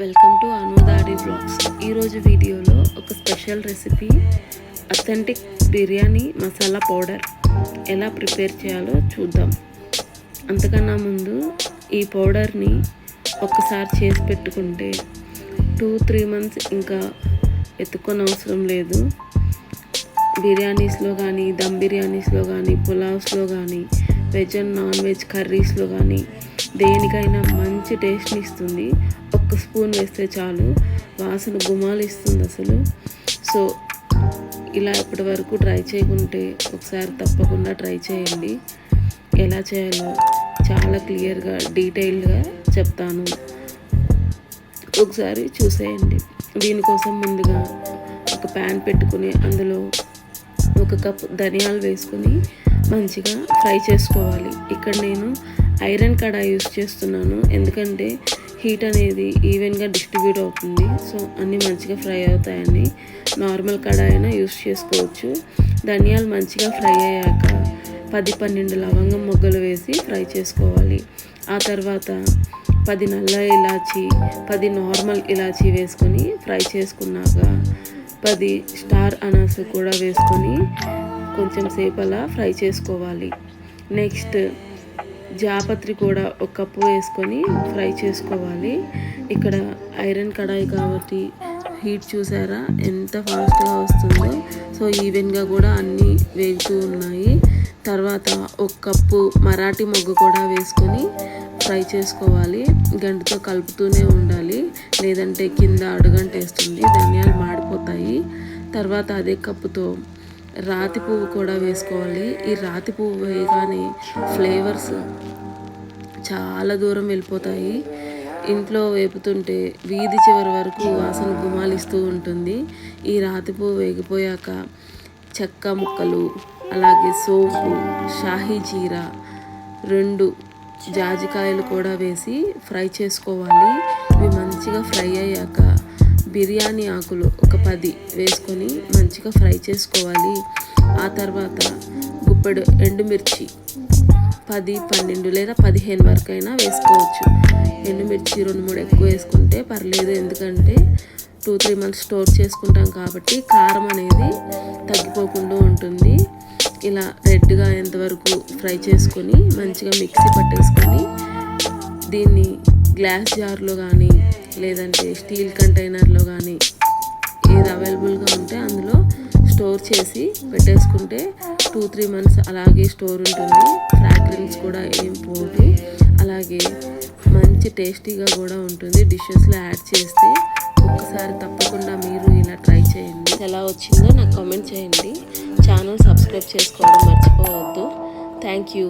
Welcome to అనుదాడి blogs. ఈరోజు వీడియోలో ఒక special recipe authentic biryani masala powder. ఎలా ప్రిపేర్ చేయాలో చూద్దాం. అంతకన్నా ముందు ఈ పౌడర్ని ఒక్కసారి చేసి పెట్టుకుంటే టూ త్రీ మంత్స్ ఇంకా ఎత్తుకొని అవసరం లేదు. బిర్యానీస్లో కానీ దమ్ బిర్యానీస్లో కానీ పులావ్స్లో కానీ వెజ్ అండ్ నాన్ వెజ్ కర్రీస్లో కానీ దేనికైనా మంచి టేస్ట్ని ఇస్తుంది. ఒక్క స్పూన్ వేస్తే చాలు. వాసన గుమాలు ఇస్తుంది అసలు. సో ఇలా ఇప్పటి వరకు ట్రై చేయకుంటే ఒకసారి తప్పకుండా ట్రై చేయండి. ఎలా చేయాలో చాలా క్లియర్గా డీటెయిల్డ్గా చెప్తాను. ఒకసారి చూసేయండి. దీనికోసం ముందుగా ఒక ప్యాన్ పెట్టుకుని అందులో ఒక కప్ ధనియాలు వేసుకొని మంచిగా ఫ్రై చేసుకోవాలి. ఇక్కడ నేను ఐరన్ కడాయి యూస్ చేస్తున్నాను. ఎందుకంటే హీట్ అనేది ఈవెన్గా డిస్ట్రిబ్యూట్ అవుతుంది. సో అన్నీ మంచిగా ఫ్రై అవుతాయని నార్మల్ కడాయి అయినా యూస్ చేసుకోవచ్చు. ధనియాలు మంచిగా ఫ్రై అయ్యాక పది పన్నెండు లవంగం మొగ్గలు వేసి ఫ్రై చేసుకోవాలి. ఆ తర్వాత పది నల్ల ఇలాచి పది నార్మల్ ఇలాచి వేసుకొని ఫ్రై చేసుకున్నాక పది స్టార్ అనాస కూడా వేసుకొని కొంచెం సేపు అలా ఫ్రై చేసుకోవాలి. నెక్స్ట్ జాపత్రి కూడా ఒక కప్పు వేసుకొని ఫ్రై చేసుకోవాలి. ఇక్కడ ఐరన్ కడాయి కాబట్టి హీట్ చూసారా? ఎంత ఫాస్ట్గా వస్తుందో. సో ఈవెన్గా కూడా అన్నీ వేగుతూ ఉన్నాయి. తర్వాత ఒక కప్పు మరాఠీ మొగ్గు కూడా వేసుకొని ఫ్రై చేసుకోవాలి. గంటతో కలుపుతూనే ఉండాలి. లేదంటే కింద అడుగంటేస్తుంది. ధనియాలు మాడిపోతాయి. తర్వాత అదే కప్పుతో రాతి పువ్వు కూడా వేసుకోవాలి. ఈ రాతి పువ్వు వేయగానే ఫ్లేవర్స్ చాలా దూరం వెళ్ళిపోతాయి. ఇంట్లో వేపుతుంటే వీధి చివరి వరకు వాసన గుమాలిస్తూ ఉంటుంది. ఈ రాతి పువ్వు వేగిపోయాక చెక్క ముక్కలు అలాగే సోపు షాహీ జీరా రెండు జాజికాయలు కూడా వేసి ఫ్రై చేసుకోవాలి. ఇవి మంచిగా ఫ్రై అయ్యాక బిర్యానీ ఆకులు ఒక పది వేసుకొని మంచిగా ఫ్రై చేసుకోవాలి. ఆ తర్వాత గుప్పెడు ఎండుమిర్చి పది పన్నెండు లేదా పదిహేను వరకు అయినా వేసుకోవచ్చు. ఎండుమిర్చి రెండు మూడు ఎక్కువ వేసుకుంటే పర్లేదు. ఎందుకంటే టూ త్రీ మంత్స్ స్టోర్ చేసుకుంటాం కాబట్టి కారం అనేది తగ్గిపోకుండా ఉంటుంది. ఇలా రెడ్గా ఎంతవరకు ఫ్రై చేసుకొని మంచిగా మిక్సీ పట్టేసుకొని దీన్ని గ్లాస్ జార్లో కానీ లేదంటే స్టీల్ కంటైనర్లో కానీ ఏది అవైలబుల్గా ఉంటే అందులో స్టోర్ చేసి పెట్టేసుకుంటే టూ త్రీ మంత్స్ అలాగే స్టోర్ ఉంటుంది. ఫ్రాగ్రెన్స్ కూడా ఏం పోదు. అలాగే మంచి టేస్టీగా కూడా ఉంటుంది. డిషెస్లో యాడ్ చేస్తే ఒక్కసారి తప్పకుండా మీరు ఇలా ట్రై చేయండి. ఎలా వచ్చిందో నాకు కామెంట్ చేయండి. ఛానల్ సబ్స్క్రైబ్ చేసుకోవడం మర్చిపోవద్దు. Thank you.